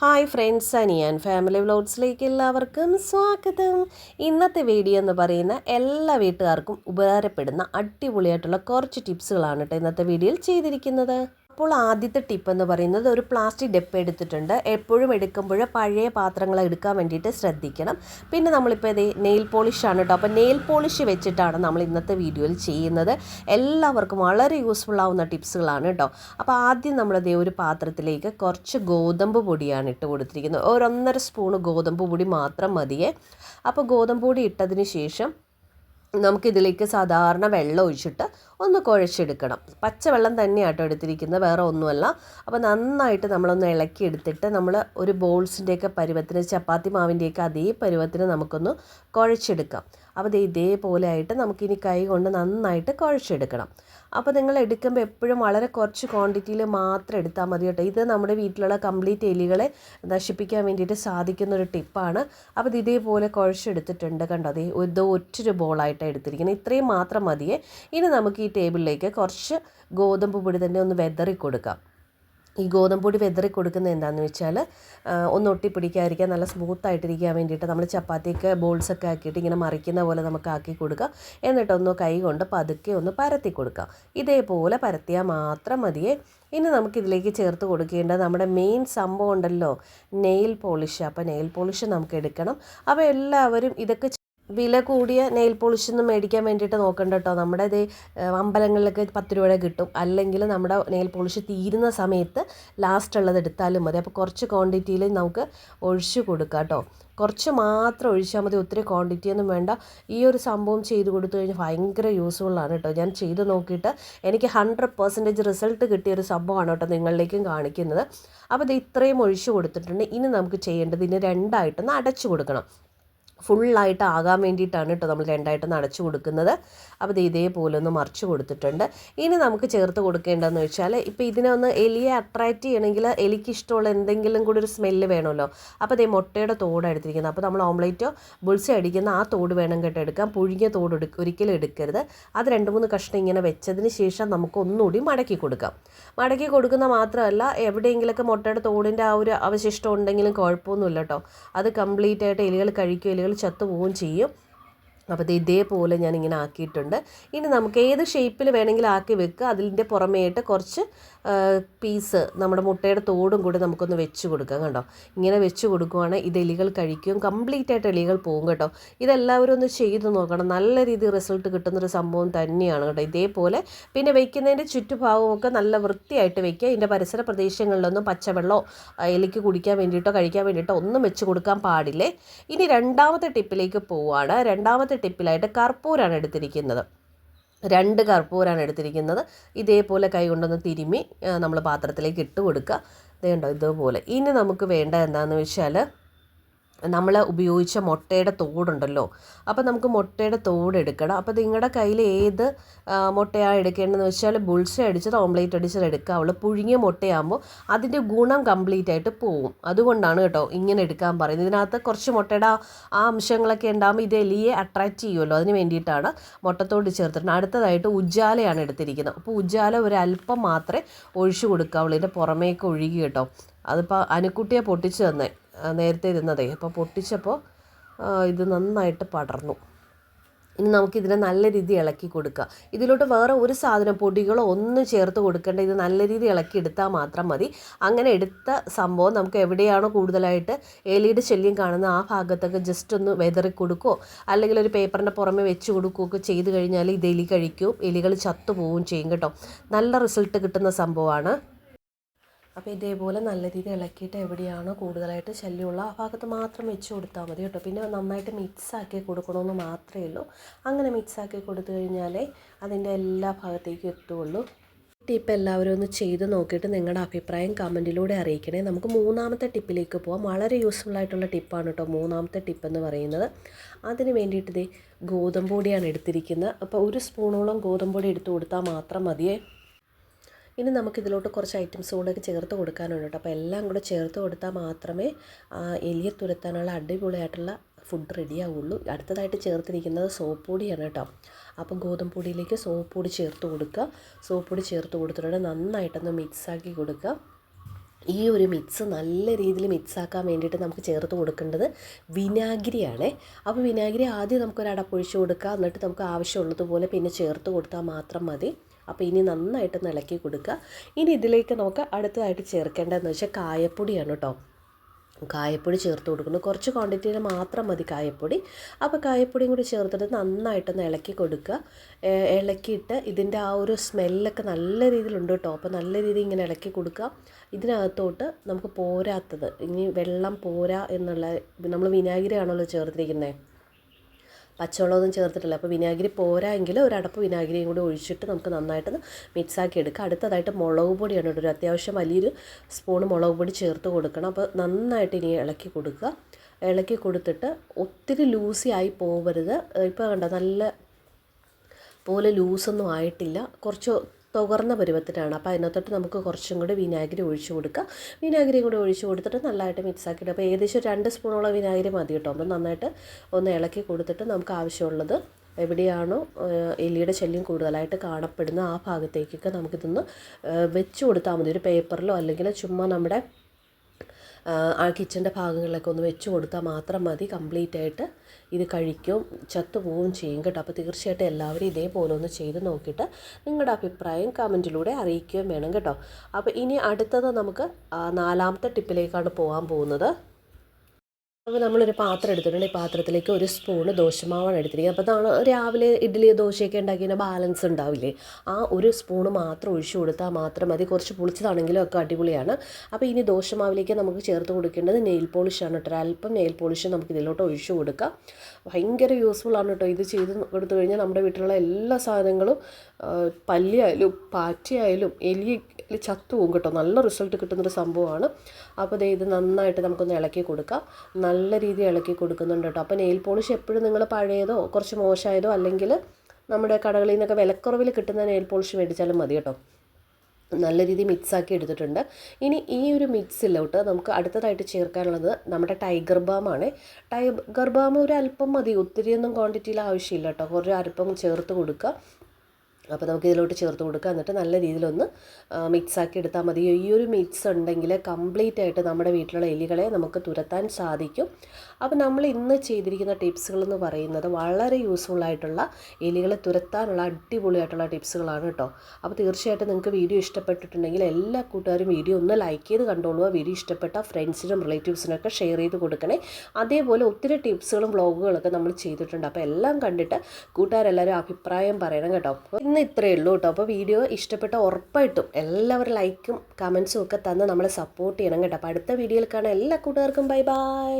Hi friends Aniyan family വ്ലോഗ്സിലേക്ക് എല്ലാവർക്കും സ്വാഗതം. ഇന്നത്തെ വീഡിയോ എന്ന് പറയുന്ന എല്ലാ വീട്ടുകാർക്കും ഉപകാരപ്പെടുന്ന അടിപൊളിയായിട്ടുള്ള കുറച്ച് ടിപ്സുകളാണ് കേട്ടോ ഇന്നത്തെ വീഡിയോയിൽ ചെയ്തിരിക്കുന്നത്. അപ്പോൾ ആദ്യത്തെ ടിപ്പ് എന്ന് പറയുന്നത് ഒരു പ്ലാസ്റ്റിക് ഡെപ്പ് എടുത്തിട്ടുണ്ട്. എപ്പോഴും എടുക്കുമ്പോൾ പഴയ പാത്രങ്ങൾ എടുക്കാൻ വേണ്ടിയിട്ട് ശ്രദ്ധിക്കണം. പിന്നെ നമ്മളിപ്പോൾ ഇത് നെയിൽ പോളിഷാണ് കേട്ടോ അപ്പോൾ നെയിൽ പോളിഷ് വെച്ചിട്ടാണ് നമ്മൾ ഇന്നത്തെ വീഡിയോയിൽ ചെയ്യുന്നത്. എല്ലാവർക്കും വളരെ യൂസ്ഫുൾ ആവുന്ന ടിപ്സുകളാണ് കേട്ടോ അപ്പോൾ ആദ്യം നമ്മളിതേ ഒരു പാത്രത്തിലേക്ക് കുറച്ച് ഗോതമ്പ് പൊടിയാണ് ഇട്ട് കൊടുത്തിരിക്കുന്നത്. ഒരൊന്നര സ്പൂണ് ഗോതമ്പ് പൊടി മാത്രം മതിയേ. അപ്പോൾ ഗോതമ്പ് പൊടി ഇട്ടതിന് ശേഷം നമുക്കിതിലേക്ക് സാധാരണ വെള്ളം ഒഴിച്ചിട്ട് ഒന്ന് കുഴച്ചെടുക്കണം. പച്ചവെള്ളം തന്നെയാട്ടോ എടുത്തിരിക്കുന്നത് വേറെ ഒന്നുമല്ല. അപ്പോൾ നന്നായിട്ട് നമ്മളൊന്ന് ഇളക്കി എടുത്തിട്ട് നമ്മൾ ഒരു ബോൾസിന്റെയൊക്കെ പരുവത്തിന് ചപ്പാത്തി മാവിന്റെയൊക്കെ അതേ പരുവത്തിന് നമുക്കൊന്ന് കുഴച്ചെടുക്കാം. അപ്പോൾ ഇത് ഇതേപോലെ ആയിട്ട് നമുക്കിനി കൈ കൊണ്ട് നന്നായിട്ട് കുഴച്ചെടുക്കണം. അപ്പോൾ നിങ്ങൾ എടുക്കുമ്പോൾ എപ്പോഴും വളരെ കുറച്ച് ക്വാണ്ടിറ്റിയിൽ മാത്രം എടുത്താൽ മതി കേട്ടോ. ഇത് നമ്മുടെ വീട്ടിലുള്ള കംപ്ലീറ്റ് എലികളെ നശിപ്പിക്കാൻ വേണ്ടിയിട്ട് സാധിക്കുന്ന ഒരു ടിപ്പാണ്. അപ്പോൾ ഇത് ഇതേപോലെ കുഴച്ചെടുത്തിട്ടുണ്ട് കണ്ടോ? അതേ ഇത് ഒറ്റൊരു ബോളായിട്ടാണ് എടുത്തിരിക്കുന്നത്. ഇത്രയും മാത്രം മതിയേ. ഇനി നമുക്ക് ഈ ടേബിളിലേക്ക് കുറച്ച് ഗോതമ്പ് പൊടി തന്നെ ഒന്ന് വെതറി കൊടുക്കാം. ഈ ഗോതമ്പ് പൊടി വെതറി കൊടുക്കുന്നത് എന്താണെന്ന് വെച്ചാൽ ഒന്ന് ഒട്ടിപ്പിടിക്കാതിരിക്കാൻ നല്ല സ്മൂത്തായിട്ടിരിക്കാൻ വേണ്ടിയിട്ട് നമ്മൾ ചപ്പാത്തിക്ക് ബോൾസൊക്കെ ആക്കിയിട്ട് ഇങ്ങനെ മറിക്കുന്ന പോലെ നമുക്ക് ആക്കി കൊടുക്കുക എന്നിട്ടൊന്ന് കൈ കൊണ്ട് പതുക്കെ ഒന്ന് പരത്തി കൊടുക്കുക ഇതേപോലെ പരത്തിയാൽ മാത്രം മതിയേ. ഇനി നമുക്കിതിലേക്ക് ചേർത്ത് കൊടുക്കേണ്ട നമ്മുടെ മെയിൻ സംഭവം ഉണ്ടല്ലോ നെയിൽ പോളിഷ് അപ്പോൾ നെയിൽ പോളിഷ് നമുക്ക് എടുക്കണം. അപ്പോൾ എല്ലാവരും ഇതൊക്കെ വില കൂടിയ നെയിൽ പോളിഷൊന്നും മേടിക്കാൻ വേണ്ടിയിട്ട് നോക്കണ്ട കേട്ടോ നമ്മുടെ ഇത് അമ്പലങ്ങളിലൊക്കെ പത്ത് രൂപയുടെ കിട്ടും. അല്ലെങ്കിൽ നമ്മുടെ നെയിൽ പോളിഷ് തീരുന്ന സമയത്ത് ലാസ്റ്റ് ഉള്ളത് എടുത്താലും മതി. അപ്പോൾ കുറച്ച് ക്വാണ്ടിറ്റിയിൽ നമുക്ക് ഒഴിച്ചു കൊടുക്കാം കേട്ടോ കുറച്ച് മാത്രം ഒഴിച്ചാൽ മതി. ഒത്തിരി ക്വാണ്ടിറ്റി ഒന്നും വേണ്ട. ഈ ഒരു സംഭവം ചെയ്ത് കൊടുത്തു കഴിഞ്ഞാൽ ഭയങ്കര യൂസ്ഫുള്ളാണ് കേട്ടോ ഞാൻ ചെയ്ത് നോക്കിയിട്ട് എനിക്ക് ഹൺഡ്രഡ് പെർസെന്റേജ് റിസൾട്ട് കിട്ടിയ ഒരു സംഭവമാണ് കേട്ടോ നിങ്ങളിലേക്കും കാണിക്കുന്നത്. അപ്പോൾ ഇത് ഇത്രയും ഒഴിച്ചു കൊടുത്തിട്ടുണ്ട്. ഇനി നമുക്ക് ചെയ്യേണ്ടത് ഇനി രണ്ടായിട്ടൊന്ന് അടച്ചു കൊടുക്കണം. ഫുള്ളായിട്ട് ആകാൻ വേണ്ടിയിട്ടാണ് കേട്ടോ നമ്മൾ രണ്ടായിട്ട് അടച്ചു കൊടുക്കുന്നത്. അപ്പോൾ ഇത് ഇതേപോലെ ഒന്ന് മറിച്ച് കൊടുത്തിട്ടുണ്ട്. ഇനി നമുക്ക് ചേർത്ത് കൊടുക്കേണ്ടതെന്ന് വെച്ചാൽ ഇപ്പോൾ ഇതിനെ ഒന്ന് എലിയെ അട്രാക്റ്റ് ചെയ്യണമെങ്കിൽ എലിക്ക് ഇഷ്ടമുള്ള എന്തെങ്കിലും കൂടി ഒരു സ്മെല്ല് വേണമല്ലോ. അപ്പോൾ ഇതേ മുട്ടയുടെ തോട് എടുത്തിരിക്കുന്നത്. അപ്പോൾ നമ്മൾ ഓംലേറ്റോ ബുൾസി അടിക്കുന്ന ആ തോട് വേണം കേട്ടോ എടുക്കാം പുഴുങ്ങിയ തോട് എടുക്ക ഒരിക്കലും എടുക്കരുത്. അത് രണ്ട് മൂന്ന് കഷ്ണം ഇങ്ങനെ വെച്ചതിന് ശേഷം നമുക്ക് ഒന്നുകൂടി മടക്കി കൊടുക്കാം. മടക്കി കൊടുക്കുന്ന മാത്രമല്ല എവിടെയെങ്കിലുമൊക്കെ മുട്ടയുടെ തോടിന്റെ ആ ഒരു അവശിഷ്ടം ഉണ്ടെങ്കിലും കുഴപ്പമൊന്നുമില്ല കേട്ടോ അത് കംപ്ലീറ്റ് ആയിട്ട് എലികൾ കഴിക്കും എലികൾ ചത്തുപോവുകയും ചെയ്യും. അപ്പോൾ ഇത് ഇതേപോലെ ഞാൻ ഇങ്ങനെ ആക്കിയിട്ടുണ്ട്. ഇനി നമുക്ക് ഏത് ഷേപ്പിൽ വേണമെങ്കിലും ആക്കി വെക്കുക. അതിന്റെ പുറമേയിട്ട് കുറച്ച് പീസ് നമ്മുടെ മുട്ടയുടെ തോടും കൂടി നമുക്കൊന്ന് വെച്ച് കൊടുക്കാം കേട്ടോ ഇങ്ങനെ വെച്ച് കൊടുക്കുവാണെങ്കിൽ ഇത് എലികൾ കഴിക്കും. കംപ്ലീറ്റ് ആയിട്ട് എലികൾ പോകും കേട്ടോ. ഇതെല്ലാവരും ഒന്ന് ചെയ്ത് നോക്കണം. നല്ല രീതിയിൽ റിസൾട്ട് കിട്ടുന്നൊരു സംഭവം തന്നെയാണ് കേട്ടോ. ഇതേപോലെ പിന്നെ വെക്കുന്നതിന്റെ ചുറ്റുഭാഗമൊക്കെ നല്ല വൃത്തിയായിട്ട് വെക്കുക. ഇതിന്റെ പരിസര പ്രദേശങ്ങളിലൊന്നും പച്ചവെള്ളമോ എലിക്ക് കുടിക്കാൻ വേണ്ടിയിട്ടോ കഴിക്കാൻ വേണ്ടിയിട്ടോ ഒന്നും വെച്ച് കൊടുക്കാൻ പാടില്ലേ? ഇനി രണ്ടാമത്തെ ടിപ്പിലേക്ക് പോവുകയാണ് രണ്ടാമത്തെ ടിപ്പിലായിട്ട് കർപ്പൂരാണ് എടുത്തിരിക്കുന്നത്. രണ്ട് കർപ്പൂരാണ് എടുത്തിരിക്കുന്നത്. ഇതേപോലെ കൈ കൊണ്ടൊന്ന് തിരുമ്മി നമ്മൾ പാത്രത്തിലേക്ക് ഇട്ട് കൊടുക്കുക. ഇതേണ്ടോ ഇതുപോലെ. ഇനി നമുക്ക് വേണ്ട എന്താണെന്ന് വെച്ചാൽ നമ്മൾ ഉപയോഗിച്ച മുട്ടയുടെ തോടുണ്ടല്ലോ. അപ്പോൾ നമുക്ക് മുട്ടയുടെ തോട് എടുക്കണം. അപ്പോൾ നിങ്ങളുടെ കയ്യിൽ ഏത് മുട്ടയാണ് എടുക്കേണ്ടതെന്ന് വെച്ചാൽ ബുൾസ അടിച്ചത് ഓംലേറ്റ് അടിച്ചത് എടുക്കാവുള്ളൂ പുഴുങ്ങിയ മുട്ടയാകുമ്പോൾ അതിന്റെ ഗുണം കംപ്ലീറ്റ് ആയിട്ട് പോവും. അതുകൊണ്ടാണ് കേട്ടോ ഇങ്ങനെ എടുക്കാൻ പറയുന്നത്. ഇതിനകത്ത് കുറച്ച് മുട്ടയുടെ ആ അംശങ്ങളൊക്കെ ഉണ്ടാകുമ്പോൾ ഇത് എലിയെ അട്രാക്റ്റ് ചെയ്യുമല്ലോ. അതിന് വേണ്ടിയിട്ടാണ് മുട്ടത്തോട് ചേർത്തിട്ടുണ്ട്. അടുത്തതായിട്ട് ഉജ്ജാലയാണ് എടുത്തിരിക്കുന്നത്. അപ്പോൾ ഉജ്ജാല ഒരു അല്പം മാത്രമേ ഒഴിച്ചു കൊടുക്കാവുള്ളൂ. ഇതിന്റെ പുറമേക്ക് ഒഴുകി കേട്ടോ. അതിപ്പോൾ അനുക്കുട്ടിയെ പൊട്ടിച്ച് തന്നെ. നേരത്തെ ഇരുന്നതേ. അപ്പോൾ പൊട്ടിച്ചപ്പോൾ ഇത് നന്നായിട്ട് പടർന്നു. ഇനി നമുക്കിതിനെ നല്ല രീതി ഇളക്കി കൊടുക്കുക ഇതിലോട്ട് വേറെ ഒരു സാധനം പൊടികളോ ഒന്നും ചേർത്ത് കൊടുക്കേണ്ട. ഇത് നല്ല രീതി ഇളക്കി എടുത്താൽ മാത്രം മതി. അങ്ങനെ എടുത്ത സംഭവം നമുക്ക് എവിടെയാണോ കൂടുതലായിട്ട് എലിയുടെ ശല്യം കാണുന്ന ആ ഭാഗത്തൊക്കെ ജസ്റ്റ് ഒന്ന് വെതറി കൊടുക്കുകയോ അല്ലെങ്കിൽ ഒരു പേപ്പറിന്റെ പുറമെ വെച്ച് കൊടുക്കുകയൊക്കെ ചെയ്ത് കഴിഞ്ഞാൽ ഇത് എലി കഴിക്കും. എലികൾ ചത്തു പോവുകയും ചെയ്യും കേട്ടോ. നല്ല റിസൾട്ട് കിട്ടുന്ന സംഭവമാണ്. അപ്പോൾ ഇതേപോലെ നല്ല രീതിയിൽ ഇളക്കിയിട്ട് എവിടെയാണോ കൂടുതലായിട്ട് ശല്യമുള്ള ആ ഭാഗത്ത് മാത്രം വെച്ച് കൊടുത്താൽ മതി കേട്ടോ. പിന്നെ നന്നായിട്ട് മിക്സ് ആക്കി കൊടുക്കണമെന്ന് മാത്രമേ ഉള്ളൂ. അങ്ങനെ മിക്സ് ആക്കി കൊടുത്തു കഴിഞ്ഞാലേ അതിന്റെ എല്ലാ ഭാഗത്തേക്കും എത്തുള്ളൂ ടിപ്പ് എല്ലാവരും ഒന്ന് ചെയ്ത് നോക്കിയിട്ട് നിങ്ങളുടെ അഭിപ്രായം കമന്റിലൂടെ അറിയിക്കണേ. നമുക്ക് മൂന്നാമത്തെ ടിപ്പിലേക്ക് പോകാം വളരെ യൂസ്ഫുൾ ആയിട്ടുള്ള ടിപ്പാണ് കേട്ടോ മൂന്നാമത്തെ ടിപ്പ് എന്ന് പറയുന്നത്. അതിന് വേണ്ടിയിട്ട് ഇതേ ഗോതമ്പ് എടുത്തിരിക്കുന്നത്. അപ്പോൾ ഒരു സ്പൂണോളം ഗോതമ്പ് പൊടി എടുത്ത് കൊടുത്താൽ മാത്രം മതിയേ. ഇനി നമുക്കിതിലോട്ട് കുറച്ച് ഐറ്റംസ് കൂടെയൊക്കെ ചേർത്ത് കൊടുക്കാനുണ്ട് കേട്ടോ. അപ്പോൾ എല്ലാം കൂടെ ചേർത്ത് കൊടുത്താൽ മാത്രമേ എലിയെ തുരത്താനുള്ള അടിപൊളിയായിട്ടുള്ള ഫുഡ് റെഡി ആവുള്ളൂ. അടുത്തതായിട്ട് ചേർത്തിരിക്കുന്നത് സോപ്പ് പൊടിയാണ് കേട്ടോ. അപ്പം ഗോതമ്പ് പൊടിയിലേക്ക് സോപ്പ് പൊടി ചേർത്ത് കൊടുക്കുക. സോപ്പ് പൊടി ചേർത്ത് കൊടുത്തിട്ട് നന്നായിട്ടൊന്ന് മിക്സാക്കി കൊടുക്കുക. ഈ ഒരു മിക്സ് നല്ല രീതിയിൽ മിക്സാക്കാൻ വേണ്ടിയിട്ട് നമുക്ക് ചേർത്ത് കൊടുക്കേണ്ടത് വിനാഗിരിയാണേ. അപ്പോൾ വിനാഗിരി ആദ്യം നമുക്കൊരു അടപ്പൊഴിച്ച് കൊടുക്കുക. എന്നിട്ട് നമുക്ക് ആവശ്യമുള്ളതുപോലെ പിന്നെ ചേർത്ത് കൊടുത്താൽ മാത്രം മതി. അപ്പോൾ ഇനി നന്നായിട്ട് ഇളക്കി കൊടുക്കുക. ഇനി ഇതിലേക്ക് നമുക്ക് അടുത്തതായിട്ട് ചേർക്കേണ്ടതെന്ന് വെച്ചാൽ കായപ്പൊടിയാണ് കേട്ടോ കായപ്പൊടി ചേർത്ത് കൊടുക്കുന്നു. കുറച്ച് ക്വാണ്ടിറ്റിയിൽ മാത്രം മതി കായപ്പൊടി. അപ്പോൾ കായപ്പൊടിയും കൂടി ചേർത്തിട്ട് നന്നായിട്ടൊന്ന് ഇളക്കി കൊടുക്കുക. ഇളക്കിയിട്ട് ഇതിന്റെ ആ ഒരു സ്മെല്ലൊക്കെ നല്ല രീതിയിലുണ്ട് കേട്ടോ അപ്പോൾ നല്ല രീതിയിൽ ഇങ്ങനെ ഇളക്കി കൊടുക്കുക. ഇതിനകത്തോട്ട് നമുക്ക് പോരാത്തത് ഇനി വെള്ളം പോരാ എന്നുള്ള നമ്മൾ വിനാഗിരി ആണല്ലോ ചേർത്തിരിക്കുന്നത് പച്ചവെള്ളമൊന്നും ചേർത്തിട്ടില്ല. അപ്പോൾ വിനാഗിരി പോരാ എങ്കിൽ ഒരു അടപ്പ് വിനാഗിരിയും കൂടി ഒഴിച്ചിട്ട് നമുക്ക് നന്നായിട്ടൊന്ന് മിക്സാക്കി എടുക്കുക അടുത്തതായിട്ട് മുളക് പൊടിയാണ് ഒരു അത്യാവശ്യം വലിയൊരു സ്പൂൺ മുളക് പൊടി ചേർത്ത് കൊടുക്കണം. അപ്പോൾ നന്നായിട്ട് ഇനി ഇളക്കി കൊടുക്കുക. ഇളക്കി കൊടുത്തിട്ട് ഒത്തിരി ലൂസി ആയി പോവരുത്. ഇപ്പോൾ കണ്ട നല്ല പോലെ ലൂസൊന്നും ആയിട്ടില്ല. കുറച്ച് തുകർന്ന പരുവത്തിലാണ്. അപ്പോൾ അതിനകത്തോട്ട് നമുക്ക് കുറച്ചും കൂടി വിനാഗിരി ഒഴിച്ച് കൊടുക്കുക വിനാഗിരിയും കൂടി ഒഴിച്ച് കൊടുത്തിട്ട് നല്ലതായിട്ട് മിക്സ് ആക്കിയിട്ട് അപ്പോൾ ഏകദേശം രണ്ട് സ്പൂണോളം വിനാഗിരി മതി കേട്ടോ. അപ്പോൾ നന്നായിട്ട് ഒന്ന് ഇളക്കി കൊടുത്തിട്ട് നമുക്ക് ആവശ്യമുള്ളത് എവിടെയാണോ എലിയുടെ ശല്യം കൂടുതലായിട്ട് കാണപ്പെടുന്ന ആ ഭാഗത്തേക്കൊക്കെ നമുക്കിതൊന്ന് വെച്ച് കൊടുത്താൽ മതി. ഒരു പേപ്പറിലോ അല്ലെങ്കിൽ ചുമ്മാ നമ്മുടെ ആ കിച്ചന്റെ ഭാഗങ്ങളിലൊക്കെ ഒന്ന് വെച്ച് കൊടുത്താൽ മാത്രം മതി. കംപ്ലീറ്റ് ആയിട്ട് ഇത് കഴിക്കും ചത്തുപോവുകയും ചെയ്യും കേട്ടോ. അപ്പോൾ തീർച്ചയായിട്ടും എല്ലാവരും ഇതേപോലെ ഒന്ന് ചെയ്ത് നോക്കിയിട്ട് നിങ്ങളുടെ അഭിപ്രായം കമന്റിലൂടെ അറിയിക്കുകയും വേണം കേട്ടോ. അപ്പോൾ ഇനി അടുത്തത് നമുക്ക് നാലാമത്തെ ടിപ്പിലേക്കാണ് പോകാൻ പോകുന്നത്. അപ്പോൾ നമ്മളൊരു പാത്രം എടുത്തിട്ടുണ്ട്. ഈ പാത്രത്തിലേക്ക് ഒരു സ്പൂണ് ദോശമാവാണ് എടുത്തിരിക്കുന്നത്. അപ്പോൾ നമ്മൾ രാവിലെ ഇഡ്ഡലി ദോശയൊക്കെ ഉണ്ടാക്കിയ ബാലൻസ് ഉണ്ടാവില്ലേ? ആ ഒരു സ്പൂണ് മാത്രം ഒഴിച്ചു കൊടുത്താൽ മാത്രം മതി. കുറച്ച് പുളിച്ചതാണെങ്കിലും ഒക്കെ അടിപൊളിയാണ്. അപ്പോൾ ഇനി ദോശമാവിലേക്ക് നമുക്ക് ചേർത്ത് കൊടുക്കേണ്ടത് നെയിൽ പോളിഷാണ് കേട്ടോ അല്പം നെയിൽ പോളിഷ് നമുക്ക് ഇതിലോട്ട് ഒഴിച്ചു കൊടുക്കാം. ഭയങ്കര യൂസ്ഫുൾ ആണ് കേട്ടോ ഇത് ചെയ്ത് കൊടുത്തു കഴിഞ്ഞാൽ നമ്മുടെ വീട്ടിലുള്ള എല്ലാ സാധനങ്ങളും പല്ലിയായാലും പാറ്റയായാലും എലി ചത്തു പോകും കേട്ടോ. നല്ല റിസൾട്ട് കിട്ടുന്നൊരു സംഭവമാണ്. അപ്പോൾ ഇത് നന്നായിട്ട് നമുക്കൊന്ന് ഇളക്കി കൊടുക്കാം. നല്ല രീതിയിൽ ഇളക്കി കൊടുക്കുന്നുണ്ട് കേട്ടോ. അപ്പോൾ നെയിൽ പോളിഷ് എപ്പോഴും നിങ്ങൾ പഴയതോ കുറച്ച് മോശമായതോ അല്ലെങ്കിൽ നമ്മുടെ കടകളിൽ നിന്നൊക്കെ വിലക്കുറവിൽ കിട്ടുന്ന നെയിൽ പോളിഷ് മേടിച്ചാലും മതി കേട്ടോ. നല്ല രീതിയിൽ മിക്സാക്കി എടുത്തിട്ടുണ്ട്. ഇനി ഈ ഒരു മിക്സിലോട്ട് നമുക്ക് അടുത്തതായിട്ട് ചേർക്കാനുള്ളത് നമ്മുടെ ടൈഗർ ബാമാണ് ടൈഗർ ബാം ഒരു അല്പം മതി ഒത്തിരിയൊന്നും ക്വാണ്ടിറ്റിയിൽ ആവശ്യമില്ല കേട്ടോ. കുറച്ച് അല്പം ചേർത്ത് കൊടുക്കുക. അപ്പോൾ നമുക്ക് ഇതിലോട്ട് ചേർത്ത് കൊടുക്കുക എന്നിട്ട് നല്ല രീതിയിലൊന്ന് മിക്സാക്കി എടുത്താൽ മതി. ഈ ഒരു മിക്സ് ഉണ്ടെങ്കിൽ കംപ്ലീറ്റ് ആയിട്ട് നമ്മുടെ വീട്ടിലുള്ള എലികളെ നമുക്ക് തുരത്താൻ സാധിക്കും. അപ്പോൾ നമ്മൾ ഇന്ന് ചെയ്തിരിക്കുന്ന ടിപ്സുകൾ എന്ന് പറയുന്നത് വളരെ യൂസ്ഫുൾ ആയിട്ടുള്ള എലികളെ തുരത്താനുള്ള അടിപൊളിയായിട്ടുള്ള ടിപ്സുകളാണ് കേട്ടോ. അപ്പോൾ തീർച്ചയായിട്ടും നിങ്ങൾക്ക് വീഡിയോ ഇഷ്ടപ്പെട്ടിട്ടുണ്ടെങ്കിൽ എല്ലാ കൂട്ടുകാരും വീഡിയോ ഒന്ന് ലൈക്ക് ചെയ്ത് കണ്ടോളുക. വീഡിയോ ഇഷ്ടപ്പെട്ട ഫ്രണ്ട്സിനും റിലേറ്റീവ്സിനൊക്കെ ഷെയർ ചെയ്ത് കൊടുക്കണേ. അതേപോലെ ഒത്തിരി ടിപ്സുകളും വ്ളോഗുകളൊക്കെ നമ്മൾ ചെയ്തിട്ടുണ്ട്. അപ്പോൾ എല്ലാം കണ്ടിട്ട് കൂട്ടുകാരെല്ലാവരും അഭിപ്രായം പറയണം കേട്ടോ. അപ്പോൾ ഇന്ന് ഇത്രയേ ഉള്ളൂ കേട്ടോ. അപ്പോൾ വീഡിയോ ഇഷ്ടപ്പെട്ട ഉറപ്പായിട്ടും എല്ലാവരും ലൈക്കും കമൻസും ഒക്കെ തന്ന് നമ്മളെ സപ്പോർട്ട് ചെയ്യണം കേട്ടോ. അപ്പോൾ അടുത്ത വീഡിയോയിൽ കാണാൻ എല്ലാ കൂട്ടുകാർക്കും ബൈ ബൈ